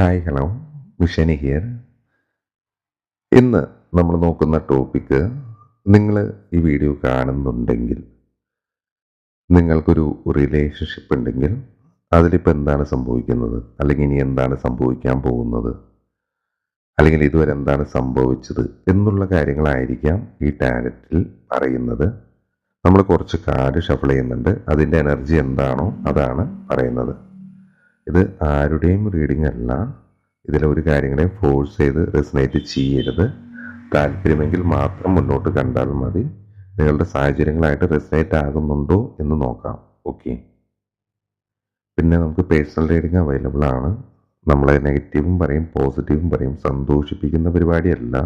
Hi hello മിഷനി here ഇന്ന് നമ്മൾ നോക്കുന്ന ടോപ്പിക്ക് നിങ്ങൾ ഈ വീഡിയോ കാണുന്നുണ്ടെങ്കിൽ നിങ്ങൾക്കൊരു റിലേഷൻഷിപ്പ് ഉണ്ടെങ്കിൽ അതിലിപ്പോൾ എന്താണ് സംഭവിക്കുന്നത്? അല്ലെങ്കിൽ ഇനി എന്താണ് സംഭവിക്കാൻ പോകുന്നത്? അല്ലെങ്കിൽ ഇതുവരെ എന്താണ് സംഭവിച്ചത് എന്നുള്ള കാര്യങ്ങളായിരിക്കാം ഈ ടാരറ്റിൽ പറയുന്നത്. നമ്മൾ കുറച്ച് കാർഡ് ഷഫിൾ ചെയ്യുന്നുണ്ട്. അതിന്റെ എനർജി എന്താണോ അതാണ് പറയുന്നത്. ഇത് ആരുടെയും റീഡിംഗ് അല്ല. ഇതിലെ ഒരു കാര്യങ്ങളെയും ഫോഴ്സ് ചെയ്ത് റെസിനേറ്റ് ചെയ്യരുത്. താല്പര്യമെങ്കിൽ മാത്രം മുന്നോട്ട് കണ്ടാൽ മതി. നിങ്ങളുടെ സാഹചര്യങ്ങളായിട്ട് റെസിനേറ്റ് ആകുന്നുണ്ടോ എന്ന് നോക്കാം. ഓക്കെ പിന്നെ നമുക്ക് പേഴ്സണൽ റീഡിംഗ് അവൈലബിൾ ആണ്. നമ്മളെ നെഗറ്റീവും പറയും പോസിറ്റീവും പറയും. സന്തോഷിപ്പിക്കുന്ന പരിപാടിയല്ല.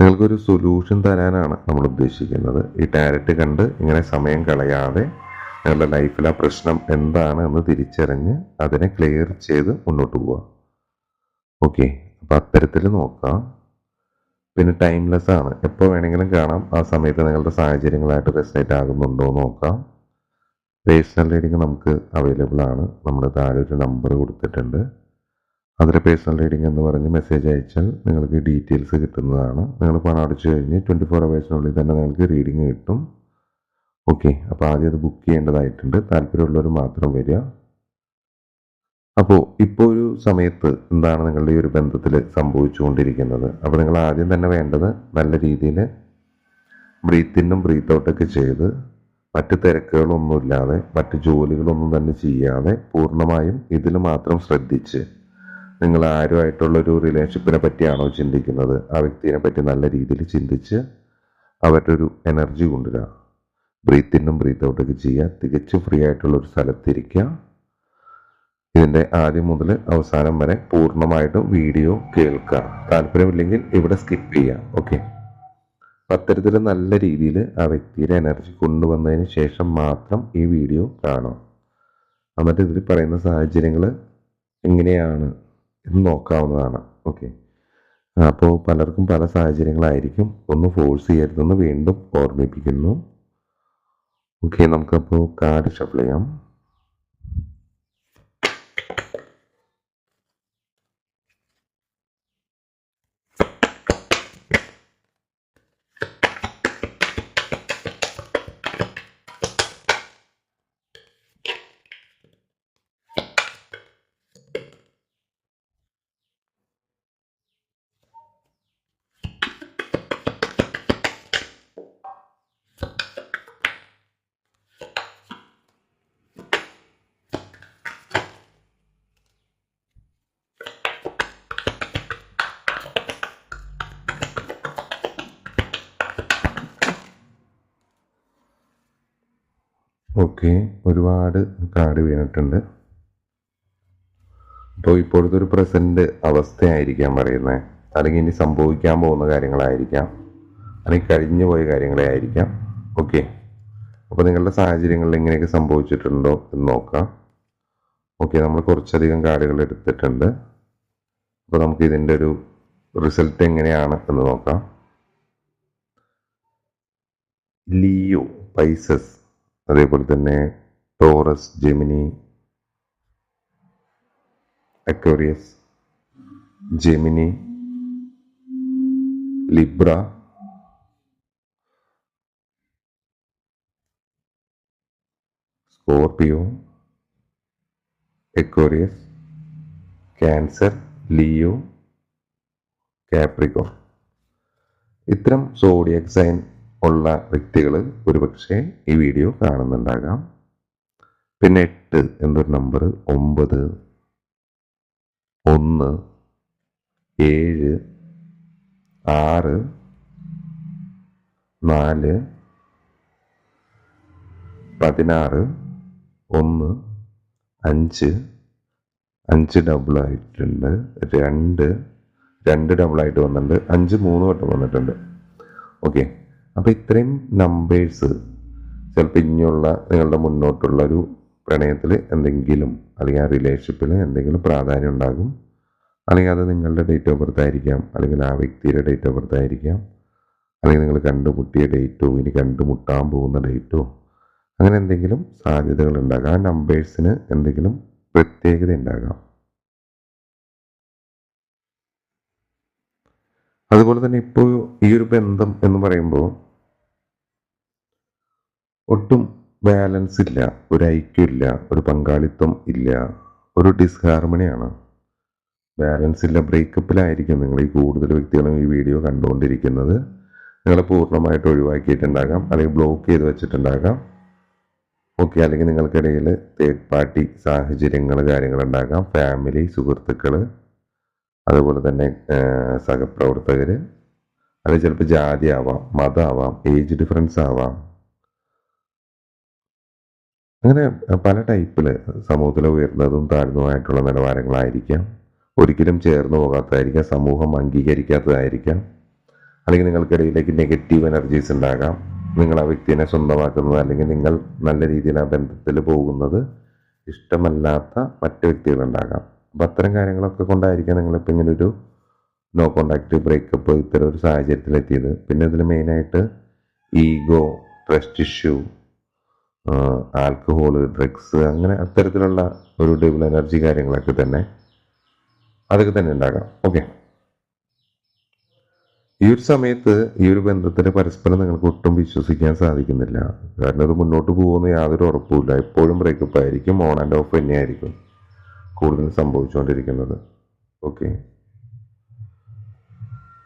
നിങ്ങൾക്കൊരു സൊല്യൂഷൻ തരാനാണ് നമ്മൾ ഉദ്ദേശിക്കുന്നത്. ഈ ടാരറ്റ് കണ്ട് ഇങ്ങനെ സമയം കളയാതെ നിങ്ങളുടെ ലൈഫിൽ ആ പ്രശ്നം എന്താണ് എന്ന് തിരിച്ചറിഞ്ഞ് അതിനെ ക്ലിയർ ചെയ്ത് മുന്നോട്ട് പോവുക ഓക്കെ അപ്പം അത്തരത്തിൽ നോക്കാം. പിന്നെ ടൈംലെസ് ആണ്. എപ്പോൾ വേണമെങ്കിലും കാണാം. ആ സമയത്ത് നിങ്ങളുടെ സാഹചര്യങ്ങളായിട്ട് റെസിനേറ്റ് ആകുന്നുണ്ടോ എന്ന് നോക്കാം. പേഴ്സണൽ റീഡിങ് നമുക്ക് അവൈലബിൾ ആണ്. നമ്മുടെ താഴെ ഒരു നമ്പർ കൊടുത്തിട്ടുണ്ട്. അതിൽ പേഴ്സണൽ റീഡിങ് എന്ന് പറഞ്ഞ് മെസ്സേജ് അയച്ചാൽ നിങ്ങൾക്ക് ഡീറ്റെയിൽസ് കിട്ടുന്നതാണ്. നിങ്ങൾ പണം അടച്ചു കഴിഞ്ഞ് ട്വന്റി ഫോർ അവേഴ്സിനുള്ളിൽ തന്നെ നിങ്ങൾക്ക് റീഡിങ് കിട്ടും. ഓക്കെ അപ്പോൾ ആദ്യം അത് ബുക്ക് ചെയ്യേണ്ടതായിട്ടുണ്ട്. താല്പര്യമുള്ളവർ മാത്രം വരിക. അപ്പോൾ ഇപ്പോൾ ഒരു സമയത്ത് എന്താണ് നിങ്ങളുടെ ഈ ഒരു ബന്ധത്തിൽ സംഭവിച്ചുകൊണ്ടിരിക്കുന്നത്? അപ്പോൾ നിങ്ങൾ ആദ്യം തന്നെ വേണ്ടത് നല്ല രീതിയിൽ ബ്രീത്തിനും ബ്രീത്ത് ഔട്ടൊക്കെ ചെയ്ത് മറ്റ് തിരക്കുകളൊന്നുമില്ലാതെ മറ്റ് ജോലികളൊന്നും തന്നെ ചെയ്യാതെ പൂർണമായും ഇതിൽ മാത്രം ശ്രദ്ധിച്ച് നിങ്ങൾ ആരുമായിട്ടുള്ളൊരു റിലേഷൻഷിപ്പിനെ പറ്റിയാണോ ചിന്തിക്കുന്നത്? ആ വ്യക്തിയെ പറ്റി നല്ല രീതിയിൽ ചിന്തിച്ച് അവരുടെ ഒരു എനർജി കൊണ്ടുവരിക. ബ്രീത്ത് ഇന്നും ബ്രീത്ത് ഔട്ടൊക്കെ ചെയ്യുക. തികച്ചും ഫ്രീ ആയിട്ടുള്ള ഒരു സ്ഥലത്തിരിക്കുക. ഇതിന്റെ ആദ്യം മുതൽ അവസാനം വരെ പൂർണമായിട്ടും വീഡിയോ കേൾക്കുക. താല്പര്യമില്ലെങ്കിൽ ഇവിടെ സ്കിപ്പ് ചെയ്യുക. ഓക്കെ അത്തരത്തിൽ നല്ല രീതിയിൽ ആ വ്യക്തിയുടെ എനർജി കൊണ്ടുവന്നതിന് ശേഷം മാത്രം ഈ വീഡിയോ കാണാം എന്നിട്ട് ഇതിൽ പറയുന്ന സാഹചര്യങ്ങൾ എങ്ങനെയാണ് എന്ന് നോക്കാവുന്നതാണ്. ഓക്കെ അപ്പോൾ പലർക്കും പല സാഹചര്യങ്ങളായിരിക്കും. ഒന്ന് ഫോഴ്സ് ചെയ്യരുതെന്ന് വീണ്ടും ഓർമ്മിപ്പിക്കുന്നു. ഓക്കെ നമുക്കപ്പോൾ കാർഡ് ഷഫിൾ ചെയ്യാം. ഓക്കെ. ഒരുപാട് കാട് വീണിട്ടുണ്ട്. അപ്പോൾ ഇപ്പോഴത്തെ ഒരു പ്രസന്റ് അവസ്ഥയായിരിക്കാം പറയുന്നത് അല്ലെങ്കിൽ ഇനി സംഭവിക്കാൻ പോകുന്ന കാര്യങ്ങളായിരിക്കാം. അല്ലെങ്കിൽ കഴിഞ്ഞു പോയ കാര്യങ്ങളെ ആയിരിക്കാം. ഓക്കെ. അപ്പോൾ നിങ്ങളുടെ സാഹചര്യങ്ങളിൽ ഇങ്ങനെയൊക്കെ സംഭവിച്ചിട്ടുണ്ടോ എന്ന് നോക്കാം. ഓക്കെ നമ്മൾ കുറച്ചധികം കാർഡുകൾ എടുത്തിട്ടുണ്ട്. അപ്പോൾ നമുക്ക് ഇതിന്റെ ഒരു റിസൾട്ട് എങ്ങനെയാണ് എന്ന് നോക്കാം. Leo Pisces. അതേപോലെ തന്നെ Taurus Gemini Aquarius Gemini Libra Scorpio Aquarius Cancer Leo Capricorn. ഇത്തരം സോഡിയക് സൈൻ ഉള്ള വ്യക്തികൾ ഒരുപക്ഷെ ഈ വീഡിയോ കാണുന്നുണ്ടാകാം. പിന്നെ എട്ട് എന്നൊരു നമ്പർ ഒമ്പത് ഒന്ന് ഏഴ് ആറ് നാല് പതിനാറ് ഒന്ന് അഞ്ച് അഞ്ച് ഡബിൾ ആയിട്ടുണ്ട് രണ്ട് രണ്ട് ഡബിളായിട്ട് വന്നിട്ടുണ്ട് അഞ്ച് മൂന്ന് വട്ടം വന്നിട്ടുണ്ട്. ഓക്കെ അപ്പോൾ ഇത്രയും നമ്പേഴ്സ് ചിലപ്പോൾ ഇനിയുള്ള നിങ്ങളുടെ മുന്നോട്ടുള്ള ഒരു പ്രണയത്തിൽ എന്തെങ്കിലും അല്ലെങ്കിൽ ആ റിലേഷൻഷിപ്പിൽ എന്തെങ്കിലും പ്രാധാന്യം ഉണ്ടാകും. അല്ലെങ്കിൽ അത് നിങ്ങളുടെ ഡേറ്റ് ഓഫ് ബർത്ത് ആയിരിക്കാം. അല്ലെങ്കിൽ ആ വ്യക്തിയുടെ ഡേറ്റ് ഓഫ് ബർത്ത് ആയിരിക്കാം. അല്ലെങ്കിൽ നിങ്ങൾ കണ്ടുമുട്ടിയ ഡേറ്റോ ഇനി കണ്ടുമുട്ടാൻ പോകുന്ന ഡേറ്റോ അങ്ങനെ എന്തെങ്കിലും സാധ്യതകൾ ഉണ്ടാകാം ആ നമ്പേഴ്സിന് എന്തെങ്കിലും പ്രത്യേകത ഉണ്ടാകാം. അതുപോലെ തന്നെ ഇപ്പോൾ ഈ ഒരു ബന്ധം എന്ന് പറയുമ്പോൾ ഒട്ടും ബാലൻസ് ഇല്ല ഒരു ഐക്യമില്ല ഒരു പങ്കാളിത്തം ഇല്ല ഒരു ഡിസ്ഹാർമണിയാണ് ബാലൻസ് ഇല്ല ബ്രേക്കപ്പിലായിരിക്കും നിങ്ങൾ ഈ കൂടുതൽ വ്യക്തികളും ഈ വീഡിയോ കണ്ടുകൊണ്ടിരിക്കുന്നത്. നിങ്ങൾ പൂർണമായിട്ട് ഒഴിവാക്കിയിട്ടുണ്ടാകാം അല്ലെങ്കിൽ ബ്ലോക്ക് ചെയ്ത് വെച്ചിട്ടുണ്ടാകാം. ഓക്കെ അല്ലെങ്കിൽ നിങ്ങൾക്കിടയിൽ തേർഡ് പാർട്ടി സാഹചര്യങ്ങൾ കാര്യങ്ങളുണ്ടാകാം ഫാമിലി സുഹൃത്തുക്കൾ അതുപോലെ തന്നെ സഹപ്രവർത്തകർ അല്ലെങ്കിൽ ചിലപ്പോൾ ജാതി ആവാം മതമാവാം ഏജ് ഡിഫറൻസ് ആവാം. അങ്ങനെ പല ടൈപ്പിൽ സമൂഹത്തിൽ ഉയർന്നതും താഴ്ന്നതുമായിട്ടുള്ള നിലവാരങ്ങളായിരിക്കാം. ഒരിക്കലും ചേർന്ന് പോകാത്തതായിരിക്കാം സമൂഹം അംഗീകരിക്കാത്തതായിരിക്കാം. അല്ലെങ്കിൽ നിങ്ങൾക്കിടയിലേക്ക് നെഗറ്റീവ് എനർജീസ് ഉണ്ടാകാം. നിങ്ങൾ ആ വ്യക്തിനെ സ്വന്തമാക്കുന്നത് അല്ലെങ്കിൽ നിങ്ങൾ നല്ല രീതിയിൽ ആ ബന്ധത്തിൽ പോകുന്നത് ഇഷ്ടമല്ലാത്ത മറ്റു വ്യക്തികളുണ്ടാകാം. അപ്പം അത്തരം കാര്യങ്ങളൊക്കെ കൊണ്ടായിരിക്കാം നിങ്ങളിപ്പോൾ ഇങ്ങനെ ഒരു നോ കോണ്ടാക്റ്റ് ബ്രേക്കപ്പ് ഇത്തരം ഒരു സാഹചര്യത്തിലെത്തിയത്. പിന്നെ ഇതിൽ മെയിനായിട്ട് ego trust issue alcohol drugs അങ്ങനെ അത്തരത്തിലുള്ള ഒരു ഡബിൾ എനർജി കാര്യങ്ങളൊക്കെ തന്നെ അതൊക്കെ തന്നെ ഉണ്ടാകാം. ഓക്കെ ഈ ഒരു സമയത്ത് ഈ ഒരു ബന്ധത്തിൽ പരസ്പരം നിങ്ങൾക്ക് ഒട്ടും വിശ്വസിക്കാൻ സാധിക്കുന്നില്ല. കാരണം ഇത് മുന്നോട്ട് പോകുമെന്ന് യാതൊരു ഉറപ്പുമില്ല. എപ്പോഴും ബ്രേക്കപ്പ് ആയിരിക്കും ഓൺ ആൻഡ് ഓഫ് തന്നെയായിരിക്കും. കൂടുതൽ സംഭവിച്ചുകൊണ്ടിരിക്കുന്നത്. ഓക്കെ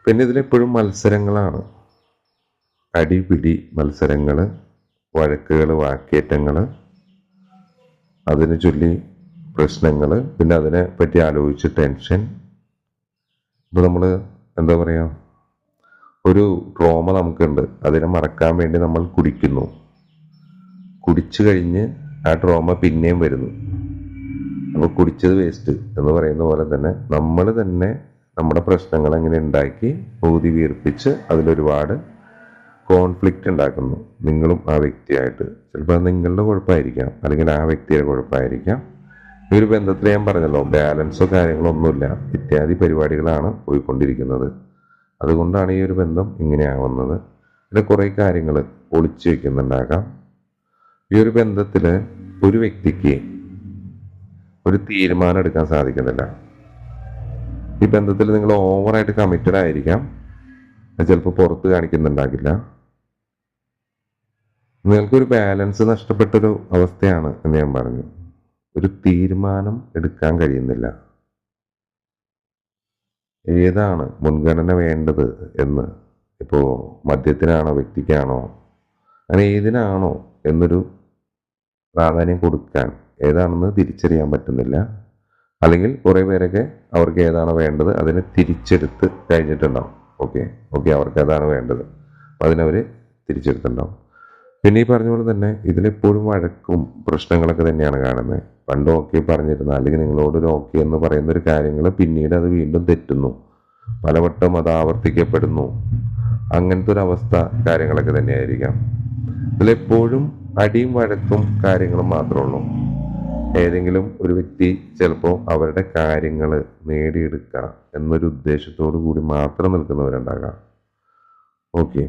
പിന്നെ ഇതിലെപ്പോഴും മത്സരങ്ങളാണ്. അടിപിടി മത്സരങ്ങൾ വഴക്കുകൾ വാക്കേറ്റങ്ങൾ അതിനെ ചൊല്ലി പ്രശ്നങ്ങൾ പിന്നെ അതിനെ പറ്റി ആലോചിച്ച് ടെൻഷൻ. ഇപ്പോൾ നമ്മൾ എന്താ പറയുക ഒരു ട്രോമ നമുക്കുണ്ട്. അതിനെ മറക്കാൻ വേണ്ടി നമ്മൾ കുടിക്കുന്നു. കുടിച്ചു കഴിഞ്ഞ് ആ ട്രോമ പിന്നെയും വരുന്നു. അപ്പോൾ കുടിച്ചത് വേസ്റ്റ് എന്ന് പറയുന്ന പോലെ തന്നെ നമ്മൾ തന്നെ നമ്മുടെ പ്രശ്നങ്ങൾ അങ്ങനെ ഉണ്ടാക്കി ഊതി വീർപ്പിച്ച് അതിലൊരുപാട് കോൺഫ്ലിക്റ്റ് ഉണ്ടാക്കുന്നു നിങ്ങളും ആ വ്യക്തിയായിട്ട്. ചിലപ്പോൾ നിങ്ങളുടെ കുഴപ്പമായിരിക്കാം അല്ലെങ്കിൽ ആ വ്യക്തിയുടെ കുഴപ്പമായിരിക്കാം ഈ ഒരു ബന്ധത്തിൽ ഞാൻ പറഞ്ഞല്ലോ ബാലൻസോ കാര്യങ്ങളോ ഒന്നുമില്ല. ഇത്യാദി പരിപാടികളാണ് പോയിക്കൊണ്ടിരിക്കുന്നത്. അതുകൊണ്ടാണ് ഈ ഒരു ബന്ധം ഇങ്ങനെയാവുന്നത് പിന്നെ കുറേ കാര്യങ്ങൾ ഒളിച്ചു വെക്കുന്നുണ്ടാകാം. ഈ ഒരു ബന്ധത്തിൽ ഒരു വ്യക്തിക്ക് ഒരു തീരുമാനം എടുക്കാൻ സാധിക്കുന്നില്ല. ഈ ബന്ധത്തിൽ നിങ്ങൾ ഓവറായിട്ട് കമ്മിറ്റഡ് ആയിരിക്കാം. അത് ചിലപ്പോൾ പുറത്ത് കാണിക്കുന്നുണ്ടാകില്ല. നിങ്ങൾക്കൊരു ബാലൻസ് നഷ്ടപ്പെട്ടൊരു അവസ്ഥയാണ് എന്ന് ഞാൻ പറഞ്ഞു. ഒരു തീരുമാനം എടുക്കാൻ കഴിയുന്നില്ല. ഏതാണ് മുൻഗണന വേണ്ടത് എന്ന്? ഇപ്പോൾ മദ്യത്തിനാണോ വ്യക്തിക്കാണോ? അങ്ങനെ ഏതിനാണോ എന്നൊരു പ്രാധാന്യം കൊടുക്കാൻ ഏതാണെന്ന് തിരിച്ചറിയാൻ പറ്റുന്നില്ല. അല്ലെങ്കിൽ കുറേ പേരൊക്കെ അവർക്ക് ഏതാണ് വേണ്ടത് അതിനെ തിരിച്ചെടുത്ത് കഴിഞ്ഞിട്ടുണ്ടാവും. ഓക്കെ? ഓക്കെ അവർക്ക് അതാണ് വേണ്ടത്. അതിനവർ തിരിച്ചെടുത്തിട്ടുണ്ടാവും. പിന്നെ ഈ പറഞ്ഞ പോലെ തന്നെ ഇതിലെപ്പോഴും വഴക്കും പ്രശ്നങ്ങളൊക്കെ തന്നെയാണ് കാണുന്നത്. പണ്ട് ഓക്കെ പറഞ്ഞിരുന്ന അല്ലെങ്കിൽ നിങ്ങളോട് ഓക്കെ എന്ന് പറയുന്ന ഒരു കാര്യങ്ങൾ പിന്നീട് അത് വീണ്ടും തെറ്റുന്നു. പലവട്ടം അത് ആവർത്തിക്കപ്പെടുന്നു. അങ്ങനത്തെ ഒരു അവസ്ഥ കാര്യങ്ങളൊക്കെ തന്നെയായിരിക്കാം. ഇതിലെപ്പോഴും അടിയും വഴക്കും കാര്യങ്ങളും മാത്രമേ ഉള്ളൂ. ഏതെങ്കിലും ഒരു വ്യക്തി ചിലപ്പോൾ അവരുടെ കാര്യങ്ങൾ നേടിയെടുക്കുക എന്നൊരു ഉദ്ദേശത്തോടു കൂടി മാത്രം നിൽക്കുന്നവരുണ്ടാകാം. ഓക്കെ.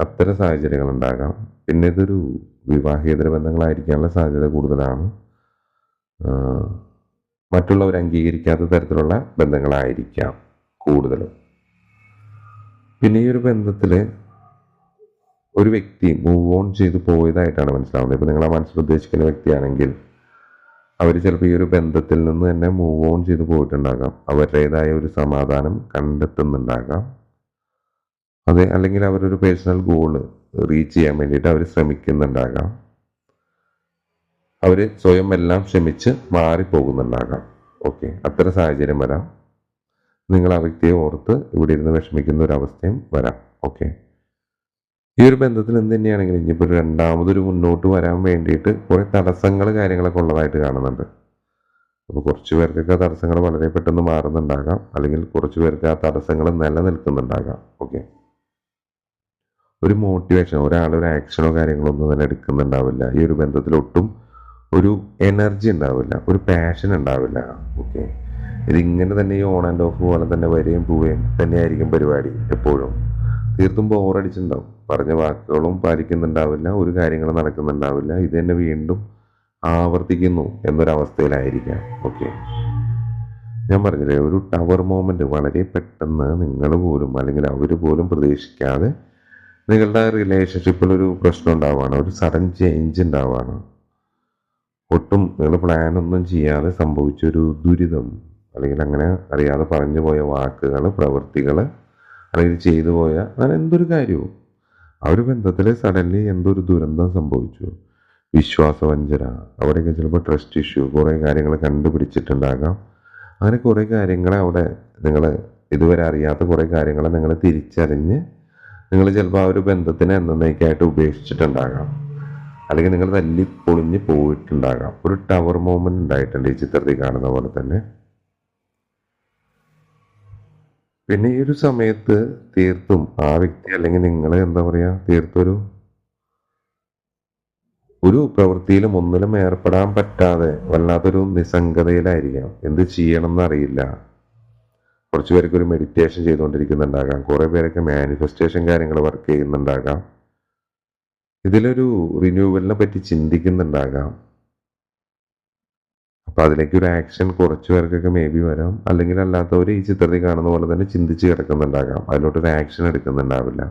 അത്തരം സാഹചര്യങ്ങൾ ഉണ്ടാകാം പിന്നെ ഇതൊരു വിവാഹേതര ബന്ധങ്ങളായിരിക്കാനുള്ള സാധ്യത കൂടുതലാണ്. മറ്റുള്ളവർ അംഗീകരിക്കാത്ത തരത്തിലുള്ള ബന്ധങ്ങളായിരിക്കാം കൂടുതലും. പിന്നെ ഈ ഒരു ബന്ധത്തിൽ ഒരു വ്യക്തി മൂവ് ഓൺ ചെയ്ത് പോയതായിട്ടാണ് മനസ്സിലാവുന്നത്. ഇപ്പം നിങ്ങൾ ആ മനസ്സിൽ ഉദ്ദേശിക്കുന്ന വ്യക്തിയാണെങ്കിൽ അവർ ചിലപ്പോൾ ഈ ഒരു ബന്ധത്തിൽ നിന്ന് തന്നെ മൂവ് ഓൺ ചെയ്ത് പോയിട്ടുണ്ടാകാം. അവരുടേതായ ഒരു സമാധാനം കണ്ടെത്തുന്നുണ്ടാകാം. അതെ അല്ലെങ്കിൽ അവരൊരു പേഴ്സണൽ ഗോൾ റീച്ച് ചെയ്യാൻ വേണ്ടിയിട്ട് അവർ ശ്രമിക്കുന്നുണ്ടാകാം. അവർ സ്വയം എല്ലാം ക്ഷമിച്ച് മാറിപ്പോകുന്നുണ്ടാകാം. ഓക്കെ അത്തരം സാഹചര്യം വരാം. നിങ്ങൾ ആ വ്യക്തിയെ ഓർത്ത് ഇവിടെ ഇരുന്ന് വിഷമിക്കുന്ന ഒരു അവസ്ഥയും വരാം. ഓക്കെ ഈ ഒരു ബന്ധത്തിൽ എന്ത് തന്നെയാണെങ്കിലും ഇനിയിപ്പോൾ രണ്ടാമതൊരു മുന്നോട്ട് വരാൻ വേണ്ടിയിട്ട് കുറേ തടസ്സങ്ങൾ കാര്യങ്ങളൊക്കെ ഉള്ളതായിട്ട് കാണുന്നുണ്ട്. അപ്പോൾ കുറച്ച് പേർക്കൊക്കെ ആ തടസ്സങ്ങൾ വളരെ പെട്ടെന്ന് മാറുന്നുണ്ടാകാം. അല്ലെങ്കിൽ കുറച്ച് പേർക്ക് ആ തടസ്സങ്ങൾ നിലനിൽക്കുന്നുണ്ടാകാം. ഓക്കെ. ഒരു മോട്ടിവേഷൻ ഒരാൾ ഒരു ആക്ഷനോ കാര്യങ്ങളോ ഒന്നും തന്നെ എടുക്കുന്നുണ്ടാവില്ല. ഈ ഒരു ബന്ധത്തിൽ ഒട്ടും ഒരു എനർജി ഉണ്ടാവില്ല ഒരു പാഷൻ ഉണ്ടാവില്ല. ഓക്കെ. ഇതിങ്ങനെ തന്നെ ഈ ഓൺ ആൻഡ് ഓഫ് പോലെ തന്നെ വരികയും പോവുകയും തന്നെയായിരിക്കും പരിപാടി എപ്പോഴും. തീർത്തും ബോറടിച്ചിട്ടുണ്ടാവും പറഞ്ഞ വാക്കുകളും പാലിക്കുന്നുണ്ടാവില്ല ഒരു കാര്യങ്ങളും നടക്കുന്നുണ്ടാവില്ല. ഇത് തന്നെ വീണ്ടും ആവർത്തിക്കുന്നു എന്നൊരവസ്ഥയിലായിരിക്കാം. ഓക്കെ ഞാൻ പറഞ്ഞില്ലേ ഒരു ടവർ മോമെന്റ് വളരെ പെട്ടെന്ന് നിങ്ങൾ പോലും അല്ലെങ്കിൽ അവർ പോലും പ്രതീക്ഷിക്കാതെ നിങ്ങളുടെ റിലേഷൻഷിപ്പിൽ ഒരു പ്രശ്നം ഉണ്ടാവുകയാണ്. ഒരു സഡൻ ചേഞ്ച് ഉണ്ടാവുകയാണ്. ഒട്ടും നിങ്ങൾ പ്ലാനൊന്നും ചെയ്യാതെ സംഭവിച്ചൊരു ദുരിതം അല്ലെങ്കിൽ അങ്ങനെ അറിയാതെ പറഞ്ഞു പോയ വാക്കുകൾ പ്രവൃത്തികൾ അല്ലെങ്കിൽ ചെയ്തു പോയാൽ അങ്ങനെ എന്തൊരു കാര്യവും? ആ ഒരു ബന്ധത്തിൽ സഡൻലി എന്തൊരു ദുരന്തം സംഭവിച്ചു? വിശ്വാസവഞ്ചന അവിടെയൊക്കെ ചിലപ്പോൾ ട്രസ്റ്റ് ഇഷ്യൂ കുറേ കാര്യങ്ങൾ കണ്ടുപിടിച്ചിട്ടുണ്ടാകാം. അങ്ങനെ കുറേ കാര്യങ്ങളെ അവിടെ നിങ്ങൾ ഇതുവരെ അറിയാത്ത കുറേ കാര്യങ്ങൾ നിങ്ങൾ തിരിച്ചറിഞ്ഞ് നിങ്ങൾ ചിലപ്പോൾ ആ ഒരു ബന്ധത്തിനെ എന്നേക്കായിട്ട് ഉപേക്ഷിച്ചിട്ടുണ്ടാകാം. അല്ലെങ്കിൽ നിങ്ങൾ തല്ലി പൊളിഞ്ഞ് പോയിട്ടുണ്ടാകാം. ഒരു ടവർ മൂമെന്റ് ഉണ്ടായിട്ടുണ്ട് ഈ ചിത്രത്തിൽ കാണുന്ന പോലെ തന്നെ. പിന്നെ ഈ ഒരു സമയത്ത് തീർത്തും ആ വ്യക്തി അല്ലെങ്കിൽ നിങ്ങൾ എന്താ പറയുക തീർത്തൊരു ഒരു പ്രവൃത്തിയിലും ഒന്നിലും ഏർപ്പെടാൻ പറ്റാതെ വല്ലാത്തൊരു നിസ്സംഗതയിലായിരിക്കാം എന്ത് ചെയ്യണം എന്നറിയില്ല കുറച്ച് പേർക്ക് ഒരു മെഡിറ്റേഷൻ ചെയ്തുകൊണ്ടിരിക്കുന്നുണ്ടാകാം. കുറേ പേരൊക്കെ മാനിഫെസ്റ്റേഷൻ കാര്യങ്ങൾ വർക്ക് ചെയ്യുന്നുണ്ടാകാം. ഇതിലൊരു റിന്യൂവലിനെ പറ്റി ചിന്തിക്കുന്നുണ്ടാകാം. അപ്പൊ അതിലേക്ക് ഒരു ആക്ഷൻ കുറച്ചു പേർക്കൊക്കെ മേ ബി വരാം. അല്ലെങ്കിൽ അല്ലാത്തവർ ഈ ചിത്രത്തിൽ കാണുന്ന പോലെ തന്നെ ചിന്തിച്ച് കിടക്കുന്നുണ്ടാകാം. അതിലോട്ടൊരു ആക്ഷൻ എടുക്കുന്നുണ്ടാവില്ല.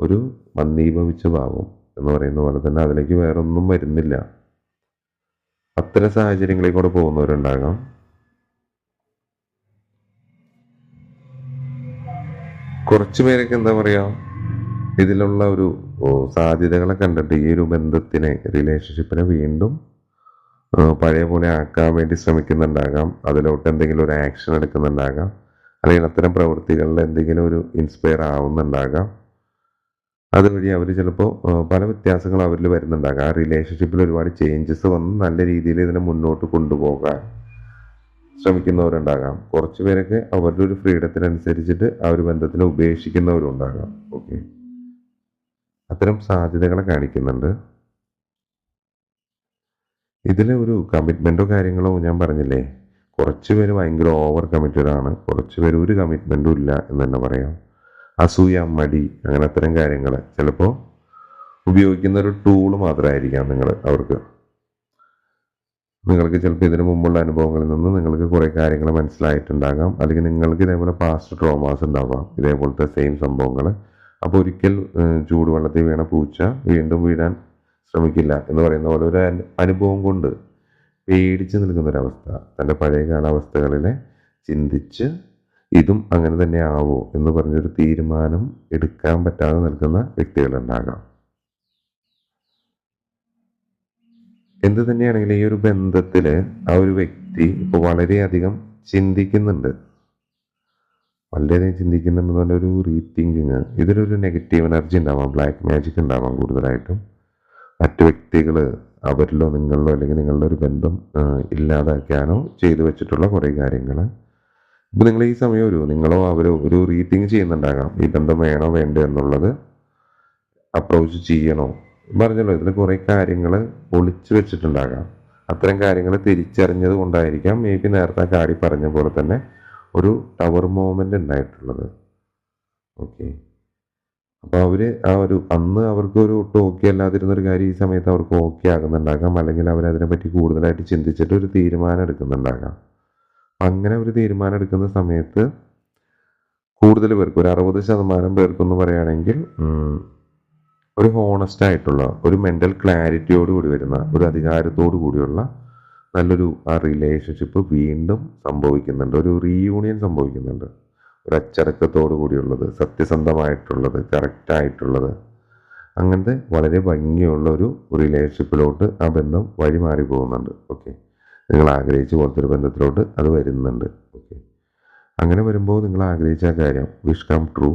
ഒരു മന്ദീഭവിച്ച ഭാവം എന്ന് പറയുന്ന പോലെ തന്നെ അതിലേക്ക് വേറെ ഒന്നും വരുന്നില്ല. അത്തരം സാഹചര്യങ്ങളിൽ കൂടെ പോകുന്നവരുണ്ടാകാം. കുറച്ചു പേരൊക്കെ എന്താ പറയാ ഇതിലുള്ള ഒരു സാധ്യതകളെ കണ്ടിട്ട് ഈ ഒരു ബന്ധത്തിനെ റിലേഷൻഷിപ്പിനെ വീണ്ടും പഴയ പോലെ ആക്കാൻ വേണ്ടി ശ്രമിക്കുന്നുണ്ടാകാം. അതിലോട്ട് എന്തെങ്കിലും ഒരു ആക്ഷൻ എടുക്കുന്നുണ്ടാകാം. അല്ലെങ്കിൽ അത്തരം പ്രവൃത്തികളിൽ എന്തെങ്കിലും ഒരു ഇൻസ്പയർ ആവുന്നുണ്ടാകാം. അതുവഴി അവർ ചിലപ്പോൾ പല വ്യത്യാസങ്ങൾ അവരിൽ വരുന്നുണ്ടാകാം. ആ റിലേഷൻഷിപ്പിൽ ഒരുപാട് ചേഞ്ചസ് വന്ന് നല്ല രീതിയിൽ ഇതിനെ മുന്നോട്ട് കൊണ്ടുപോകാൻ ശ്രമിക്കുന്നവരുണ്ടാകാം. കുറച്ച് പേരൊക്കെ അവരുടെ ഒരു ഫ്രീഡത്തിനനുസരിച്ചിട്ട് ആ ഒരു ബന്ധത്തിനെ ഉപേക്ഷിക്കുന്നവരുണ്ടാകാം. ഓക്കെ അത്തരം സാധ്യതകളെ കാണിക്കുന്നുണ്ട്. ഇതിൽ ഒരു കമ്മിറ്റ്മെന്റോ കാര്യങ്ങളോ ഞാൻ പറഞ്ഞില്ലേ? കുറച്ച് പേര് ഭയങ്കര ഓവർ കമ്മിറ്റഡ് ആണ്. കുറച്ച് പേര് ഒരു കമ്മിറ്റ്മെന്റും ഇല്ല എന്ന് തന്നെ പറയാം. അസൂയ മടി അങ്ങനെ അത്തരം കാര്യങ്ങൾ ചിലപ്പോൾ ഉപയോഗിക്കുന്ന ഒരു ടൂൾ മാത്രമായിരിക്കാം നിങ്ങൾ അവർക്ക്. നിങ്ങൾക്ക് ചിലപ്പോൾ ഇതിനു മുമ്പുള്ള അനുഭവങ്ങളിൽ നിന്ന് നിങ്ങൾക്ക് കുറേ കാര്യങ്ങൾ മനസ്സിലായിട്ടുണ്ടാകാം. അല്ലെങ്കിൽ നിങ്ങൾക്ക് ഇതേപോലെ പാസ്റ്റ് ട്രോമാസ് ഉണ്ടാവാം. ഇതേപോലത്തെ സെയിം സംഭവങ്ങൾ അപ്പോൾ ഒരിക്കൽ ചൂടുവെള്ളത്തിൽ വീണ പൂച്ച വീണ്ടും വീഴാൻ ശ്രമിക്കില്ല എന്ന് പറയുന്ന പോലെ ഒരു അനുഭവം കൊണ്ട് പേടിച്ച് നിൽക്കുന്നൊരവസ്ഥ. തന്റെ പഴയ കാലാവസ്ഥകളിലെ ചിന്തിച്ച് ഇതും അങ്ങനെ തന്നെ ആവോ എന്ന് പറഞ്ഞൊരു തീരുമാനം എടുക്കാൻ പറ്റാതെ നിൽക്കുന്ന വ്യക്തികളുണ്ടാകാം. എന്ത് തന്നെയാണെങ്കിലും ഈ ഒരു ബന്ധത്തിൽ ആ ഒരു വ്യക്തി ഇപ്പോൾ വളരെയധികം ചിന്തിക്കുന്നുണ്ട്. വളരെയധികം ചിന്തിക്കുന്നുണ്ടെന്ന് പറഞ്ഞ ഒരു റീതിങ്കിങ് ഇതിലൊരു നെഗറ്റീവ് എനർജി ഉണ്ടാവാം ബ്ലാക്ക് മാജിക് ഉണ്ടാവാം കൂടുതലായിട്ടും. മറ്റു വ്യക്തികൾ അവരിലോ നിങ്ങളിലോ അല്ലെങ്കിൽ നിങ്ങളുടെ ഒരു ബന്ധം ഇല്ലാതാക്കാനോ ചെയ്തു വെച്ചിട്ടുള്ള കുറേ കാര്യങ്ങൾ ഇപ്പം നിങ്ങൾ ഈ സമയം ഒരു നിങ്ങളോ അവരോ ഒരു റീത്തിങ് ചെയ്യുന്നുണ്ടാകാം. ഈ ബന്ധം വേണോ വേണ്ടോ എന്നുള്ളത് അപ്രോച്ച് ചെയ്യണോ? പറഞ്ഞല്ലോ ഇതിൽ കുറേ കാര്യങ്ങൾ ഒളിച്ചു വെച്ചിട്ടുണ്ടാകാം. അത്തരം കാര്യങ്ങൾ തിരിച്ചറിഞ്ഞത് കൊണ്ടായിരിക്കാം മേ ബി നേരത്തെ കാടി പറഞ്ഞ പോലെ തന്നെ ഒരു ടവർ മൂവ്മെന്റ് ഉണ്ടായിട്ടുള്ളത്. ഓക്കെ അപ്പോൾ അവർ ആ ഒരു അന്ന് അവർക്ക് ഒരു ഒട്ടും ഓക്കെ അല്ലാതിരുന്ന ഒരു കാര്യം ഈ സമയത്ത് അവർക്ക് ഓക്കെ ആകുന്നുണ്ടാകാം. അല്ലെങ്കിൽ അവർ അതിനെപ്പറ്റി കൂടുതലായിട്ട് ചിന്തിച്ചിട്ട് ഒരു തീരുമാനം എടുക്കുന്നുണ്ടാകാം. അങ്ങനെ ഒരു തീരുമാനം എടുക്കുന്ന സമയത്ത് കൂടുതൽ പേർക്ക് ഒരു അറുപത് ശതമാനം പേർക്കെന്ന് പറയുകയാണെങ്കിൽ ഒരു ഹോണസ്റ്റ് ആയിട്ടുള്ള ഒരു മെന്റൽ ക്ലാരിറ്റിയോട് കൂടി വരുന്ന ഒരു അധികാരത്തോടു കൂടിയുള്ള നല്ലൊരു ആ റിലേഷൻഷിപ്പ് വീണ്ടും സംഭവിക്കുന്നുണ്ട്. ഒരു റീയൂണിയൻ സംഭവിക്കുന്നുണ്ട്. ഒരു അച്ചടക്കത്തോടു കൂടിയുള്ളത് സത്യസന്ധമായിട്ടുള്ളത് കറക്റ്റായിട്ടുള്ളത്. അങ്ങനത്തെ വളരെ ഭംഗിയുള്ള ഒരു റിലേഷൻഷിപ്പിലോട്ട് ആ ബന്ധം വഴിമാറി പോകുന്നുണ്ട്. ഓക്കെ. നിങ്ങൾ ആഗ്രഹിച്ച പോലത്തെ ഒരു ബന്ധത്തിലോട്ട് അത് വരുന്നുണ്ട്. ഓക്കെ. അങ്ങനെ വരുമ്പോൾ നിങ്ങൾ ആഗ്രഹിച്ച കാര്യം വിഷ് കം ട്രൂ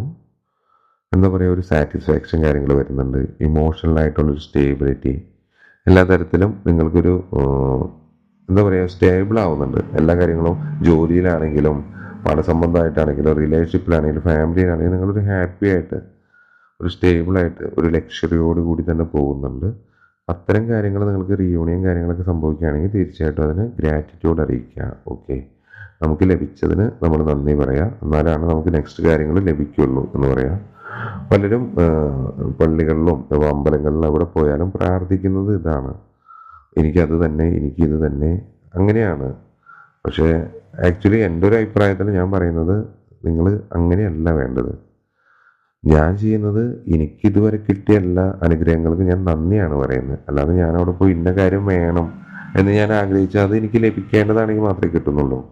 എന്താ പറയുക ഒരു സാറ്റിസ്ഫാക്ഷൻ കാര്യങ്ങൾ വരുന്നുണ്ട്. ഇമോഷണലായിട്ടുള്ളൊരു സ്റ്റേബിലിറ്റി. എല്ലാ തരത്തിലും നിങ്ങൾക്കൊരു എന്താ പറയുക സ്റ്റേബിൾ ആവുന്നുണ്ട്. എല്ലാ കാര്യങ്ങളും ജോലിയിലാണെങ്കിലും പണസംബന്ധമായിട്ടാണെങ്കിലും റിലേഷൻഷിപ്പിലാണെങ്കിലും ഫാമിലിയിലാണെങ്കിലും നിങ്ങളൊരു ഹാപ്പി ആയിട്ട് ഒരു സ്റ്റേബിളായിട്ട് ഒരു ലക്ഷറിയോട് കൂടി തന്നെ പോകുന്നുണ്ട്. അത്തരം കാര്യങ്ങൾ നിങ്ങൾക്ക് റീയൂണിയൻ കാര്യങ്ങളൊക്കെ സംഭവിക്കുകയാണെങ്കിൽ തീർച്ചയായിട്ടും അതിന് ഗ്രാറ്റിറ്റ്യൂഡ് അറിയിക്കുക. ഓക്കെ നമുക്ക് ലഭിച്ചതിന് നമ്മൾ നന്ദി പറയാം. എന്നാലാണ് നമുക്ക് നെക്സ്റ്റ് കാര്യങ്ങൾ ലഭിക്കുള്ളൂ എന്ന് പറയാം. പലരും പള്ളികളിലും അമ്പലങ്ങളിലും എവിടെ പോയാലും പ്രാർത്ഥിക്കുന്നത് ഇതാണ്. എനിക്കത് തന്നെ എനിക്കിത് തന്നെ. അങ്ങനെയാണ്. പക്ഷേ ആക്ച്വലി എന്റെ ഒരു അഭിപ്രായത്തിൽ ഞാൻ പറയുന്നത് നിങ്ങൾ അങ്ങനെയല്ല വേണ്ടത്. ഞാൻ ചെയ്യുന്നത് എനിക്ക് ഇതുവരെ കിട്ടിയ എല്ലാ അനുഗ്രഹങ്ങൾക്കും ഞാൻ നന്ദിയാണ് പറയുന്നത്. അല്ലാതെ ഞാൻ അവിടെ പോയി ഇന്ന കാര്യം വേണം എന്ന് ഞാൻ ആഗ്രഹിച്ചാൽ അത് എനിക്ക് ലഭിക്കേണ്ടതാണെങ്കിൽ മാത്രമേ കിട്ടുന്നുള്ളൂ.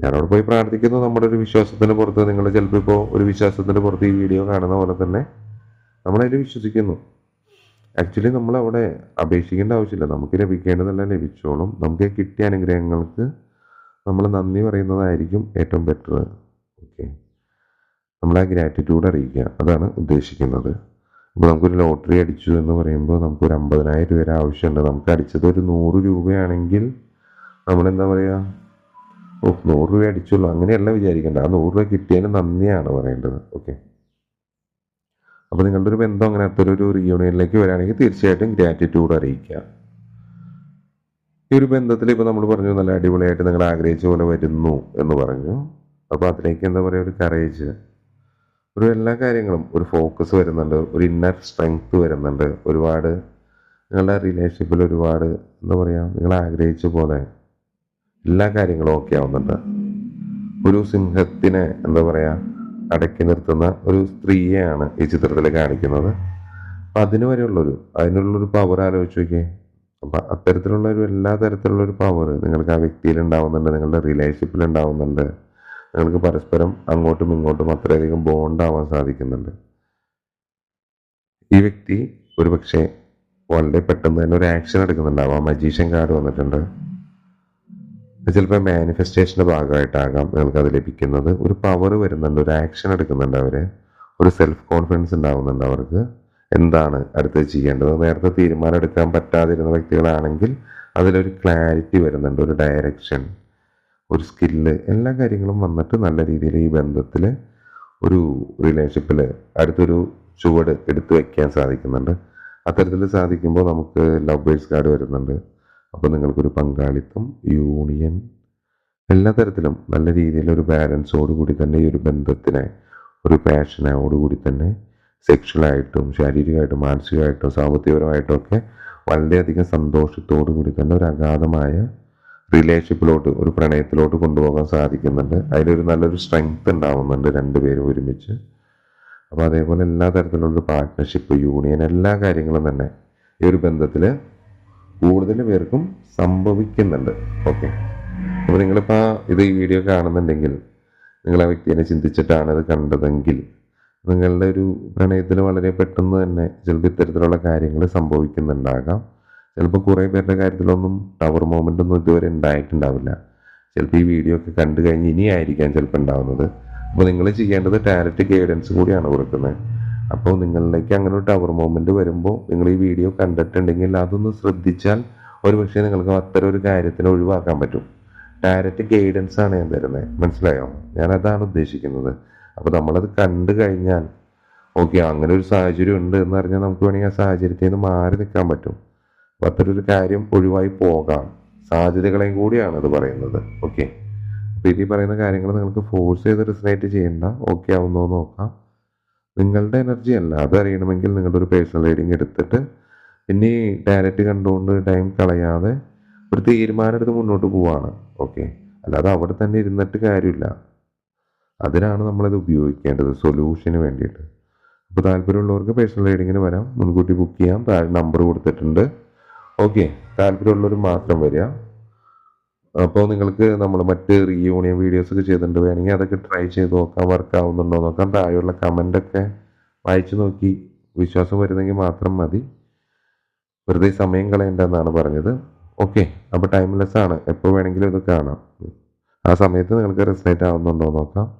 ഞാൻ അവിടെ പോയി പ്രാർത്ഥിക്കുന്നു. നമ്മുടെ ഒരു വിശ്വാസത്തിന് പുറത്ത് നിങ്ങൾ ചിലപ്പോൾ ഇപ്പോൾ ഒരു വിശ്വാസത്തിന്റെ പുറത്ത് ഈ വീഡിയോ കാണുന്ന പോലെ തന്നെ നമ്മളതിൽ വിശ്വസിക്കുന്നു. ആക്ച്വലി നമ്മൾ അവിടെ അപേക്ഷിക്കേണ്ട ആവശ്യമില്ല. നമുക്ക് ലഭിക്കേണ്ടതെല്ലാം ലഭിച്ചോളും. നമുക്ക് കിട്ടിയ അനുഗ്രഹങ്ങൾക്ക് നമ്മൾ നന്ദി പറയുന്നതായിരിക്കും ഏറ്റവും ബെറ്റർ ഓക്കെ നമ്മൾ ആ ഗ്രാറ്റിറ്റ്യൂഡ് അറിയിക്കുക. അതാണ് ഉദ്ദേശിക്കുന്നത്. ഇപ്പോൾ നമുക്കൊരു ലോട്ടറി അടിച്ചു എന്ന് പറയുമ്പോൾ നമുക്കൊരു അമ്പതിനായിരം രൂപ ആവശ്യമുണ്ട്. നമുക്ക് അടിച്ചത് ഒരു നൂറ് രൂപയാണെങ്കിൽ നമ്മളെന്താ പറയുക ഓ നൂറ് രൂപ അടിച്ചുള്ളൂ. അങ്ങനെയല്ല വിചാരിക്കേണ്ട. ആ നൂറ് രൂപ കിട്ടിയതിന് നന്ദിയാണ് പറയേണ്ടത്. ഓക്കെ അപ്പോൾ നിങ്ങളുടെ ഒരു ബന്ധം അങ്ങനെ അങ്ങനത്തെ ഒരു റീയൂണിയനിലേക്ക് വരികയാണെങ്കിൽ തീർച്ചയായിട്ടും ഗ്രാറ്റിറ്റ്യൂഡ് അറിയിക്കുക. ഈ ഒരു ബന്ധത്തിൽ ഇപ്പോൾ നമ്മൾ പറഞ്ഞു നല്ല അടിപൊളിയായിട്ട് നിങ്ങൾ ആഗ്രഹിച്ച പോലെ വരുന്നു എന്ന് പറഞ്ഞു. അപ്പോൾ അതിലേക്ക് എന്താ പറയുക ഒരു കറേജ് ഒരു എല്ലാ കാര്യങ്ങളും ഒരു ഫോക്കസ് വരുന്നുണ്ട് ഒരു ഇന്നർ സ്ട്രെങ്ത് വരുന്നുണ്ട്. ഒരുപാട് നിങ്ങളുടെ റിലേഷൻഷിപ്പിൽ ഒരുപാട് എന്താ പറയുക നിങ്ങൾ ആഗ്രഹിച്ച പോലെ എല്ലാ കാര്യങ്ങളും ഓക്കെ ആവുന്നുണ്ട്. ഒരു സിംഹത്തിനെ എന്താ പറയുക അടക്കി നിർത്തുന്ന ഒരു സ്ത്രീയെയാണ് ഈ ചിത്രത്തിൽ കാണിക്കുന്നത്. അപ്പം അതിന് വരെയുള്ളൊരു അതിനുള്ളൊരു പവർ ആലോചിച്ച് നോക്കിയേ. അപ്പം അത്തരത്തിലുള്ള ഒരു എല്ലാ തരത്തിലുള്ള ഒരു പവർ നിങ്ങൾക്ക് ആ വ്യക്തിയിൽ ഉണ്ടാവുന്നുണ്ട് നിങ്ങളുടെ റിലേഷൻഷിപ്പിൽ ഉണ്ടാവുന്നുണ്ട് നിങ്ങൾക്ക് പരസ്പരം അങ്ങോട്ടും ഇങ്ങോട്ടും അത്രയധികം ബോണ്ട് ആവാൻ സാധിക്കുന്നുണ്ട്. ഈ വ്യക്തി ഒരു പക്ഷേ വളരെ പെട്ടെന്ന് തന്നെ ഒരു ആക്ഷൻ എടുക്കുന്നുണ്ടാവാം. മജീഷ്യൻ കാർഡ് വന്നിട്ടുണ്ട്. ചിലപ്പോൾ മാനിഫെസ്റ്റേഷന്റെ ഭാഗമായിട്ടാകാം നിങ്ങൾക്ക് അത് ലഭിക്കുന്നത്. ഒരു പവർ വരുന്നുണ്ട് ഒരു ആക്ഷൻ എടുക്കുന്നുണ്ട് അവർ ഒരു സെൽഫ് കോൺഫിഡൻസ് ഉണ്ടാവുന്നുണ്ട് അവർക്ക്. എന്താണ് അടുത്തത് ചെയ്യേണ്ടത്? നേരത്തെ തീരുമാനം എടുക്കാൻ പറ്റാതിരുന്ന വ്യക്തികളാണെങ്കിൽ അതിലൊരു ക്ലാരിറ്റി വരുന്നുണ്ട് ഒരു ഡയറക്ഷൻ ഒരു സ്കില്ല് എല്ലാ കാര്യങ്ങളും വന്നിട്ട് നല്ല രീതിയിൽ ഈ ബന്ധത്തിൽ ഒരു റിലേഷൻഷിപ്പിൽ അടുത്തൊരു ചുവട് എടുത്തു വയ്ക്കാൻ സാധിക്കുന്നുണ്ട്. അത്തരത്തിൽ സാധിക്കുമ്പോൾ നമുക്ക് ലവ് ബേഴ്സ് കാർഡ് വരുന്നുണ്ട്. അപ്പോൾ നിങ്ങൾക്കൊരു പങ്കാളിത്തം യൂണിയൻ എല്ലാ തരത്തിലും നല്ല രീതിയിൽ ഒരു ബാലൻസോട് കൂടി തന്നെ ഈ ഒരു ബന്ധത്തിനെ ഒരു പാഷനോടുകൂടി തന്നെ സെക്ഷലായിട്ടും ശാരീരികമായിട്ടും മാനസികമായിട്ടും സാമ്പത്തികപരമായിട്ടും ഒക്കെ വളരെയധികം സന്തോഷത്തോടു കൂടി തന്നെ ഒരു അഗാധമായ റിലേഷൻഷിപ്പിലോട്ട് ഒരു പ്രണയത്തിലോട്ട് കൊണ്ടുപോകാൻ സാധിക്കുന്നുണ്ട്. അതിലൊരു നല്ലൊരു സ്ട്രെങ്ത് ഉണ്ടാവുന്നുണ്ട് രണ്ടുപേരും ഒരുമിച്ച്. അപ്പോൾ അതേപോലെ എല്ലാ തരത്തിലുള്ള പാർട്ട്ണർഷിപ്പ് യൂണിയൻ എല്ലാ കാര്യങ്ങളും തന്നെ ഈ ഒരു ബന്ധത്തിൽ കൂടുതൽ പേർക്കും സംഭവിക്കുന്നുണ്ട്. ഓക്കെ അപ്പോൾ നിങ്ങളിപ്പോൾ ഇത് ഈ വീഡിയോ കാണുന്നുണ്ടെങ്കിൽ നിങ്ങൾ ആ വ്യക്തിയെ ചിന്തിച്ചിട്ടാണ് ഇത് കണ്ടതെങ്കിൽ നിങ്ങളുടെ ഒരു പ്രണയത്തിൽ വളരെ പെട്ടെന്ന് തന്നെ ചിലപ്പോൾ ഇത്തരത്തിലുള്ള കാര്യങ്ങൾ സംഭവിക്കുന്നുണ്ടാകാം. ചിലപ്പോൾ കുറേ പേരുടെ കാര്യത്തിലൊന്നും ടവർ മൂവ്മെന്റ് ഒന്നും ഇതുവരെ ഉണ്ടായിട്ടുണ്ടാവില്ല. ചിലപ്പോൾ ഈ വീഡിയോ ഒക്കെ കണ്ടു കഴിഞ്ഞ് ഇനിയായിരിക്കാം ചിലപ്പോൾ ഉണ്ടാവുന്നത്. അപ്പോൾ നിങ്ങൾ ചെയ്യേണ്ടത് ടാലറ്റ് ഗൈഡൻസ് കൂടിയാണ് കൊടുക്കുന്നത്. അപ്പോൾ നിങ്ങളിലേക്ക് അങ്ങനെ ഒരു ടവർ മൂവ്മെന്റ് വരുമ്പോൾ നിങ്ങൾ ഈ വീഡിയോ കണ്ടിട്ടുണ്ടെങ്കിൽ അതൊന്ന് ശ്രദ്ധിച്ചാൽ ഒരു പക്ഷേ നിങ്ങൾക്ക് അത്തരം ഒരു കാര്യത്തിന് ഒഴിവാക്കാൻ പറ്റും. ഡയറക്റ്റ് ഗൈഡൻസ് ആണ് ഞാൻ തരുന്നത്. മനസ്സിലായോ? ഞാൻ അതാണ് ഉദ്ദേശിക്കുന്നത്. അപ്പോൾ നമ്മളത് കണ്ടു കഴിഞ്ഞാൽ ഓക്കെ അങ്ങനെ ഒരു സാഹചര്യം ഉണ്ട് എന്ന് പറഞ്ഞാൽ നമുക്ക് വേണമെങ്കിൽ ആ സാഹചര്യത്തിൽ നിന്ന് മാറി നിൽക്കാൻ പറ്റും. അപ്പം അത്തരൊരു കാര്യം ഒഴിവായി പോകാം. സാധ്യതകളെയും കൂടിയാണ് അത് പറയുന്നത്. ഓക്കെ. അപ്പോൾ ഇതിൽ പറയുന്ന കാര്യങ്ങൾ നിങ്ങൾക്ക് ഫോഴ്സ് ചെയ്ത് റിസനേറ്റ് ചെയ്യേണ്ട ഓക്കെ ആവുന്നോ നോക്കാം. നിങ്ങളുടെ എനർജി അല്ല അറിയണമെങ്കിൽ നിങ്ങളുടെ ഒരു പേഴ്സണൽ റീഡിങ് എടുത്തിട്ട് പിന്നെ ഡയറക്റ്റ് കണ്ടുകൊണ്ട് ടൈം കളയാതെ ഒരു തീരുമാനം എടുത്ത് മുന്നോട്ട് പോവാണ്. ഓക്കെ. അല്ലാതെ അവിടെ തന്നെ ഇരുന്നിട്ട് കാര്യമില്ല. അതിനാണ് നമ്മളിത് ഉപയോഗിക്കേണ്ടത് സൊല്യൂഷന് വേണ്ടിയിട്ട്. അപ്പോൾ താല്പര്യമുള്ളവർക്ക് പേഴ്സണൽ റീഡിങ്ങിന് വരാം. മുൻകൂട്ടി ബുക്ക് ചെയ്യാം. താഴെ നമ്പർ കൊടുത്തിട്ടുണ്ട്. ഓക്കെ താല്പര്യമുള്ളവർ മാത്രം വരിക. അപ്പോൾ നിങ്ങൾക്ക് നമ്മൾ മറ്റ് റീയൂണിയൻ വീഡിയോസ് ഒക്കെ ചെയ്തിട്ടുണ്ട് വേണമെങ്കിൽ അതൊക്കെ ട്രൈ ചെയ്ത് നോക്കാം വർക്ക് ആവുന്നുണ്ടോ നോക്കാം. താഴെയുള്ള കമന്റൊക്കെ വായിച്ചു നോക്കി. വിശ്വാസം വരുന്നെങ്കിൽ മാത്രം മതി. വെറുതെ സമയം കളയേണ്ടതെന്നാണ് പറഞ്ഞത്. ഓക്കെ അപ്പോൾ ടൈംലെസ് ആണ്. എപ്പോൾ വേണമെങ്കിലും ഇത് കാണാം. ആ സമയത്ത് നിങ്ങൾക്ക് റെസ്നേറ്റ് ആവുന്നുണ്ടോ നോക്കാം.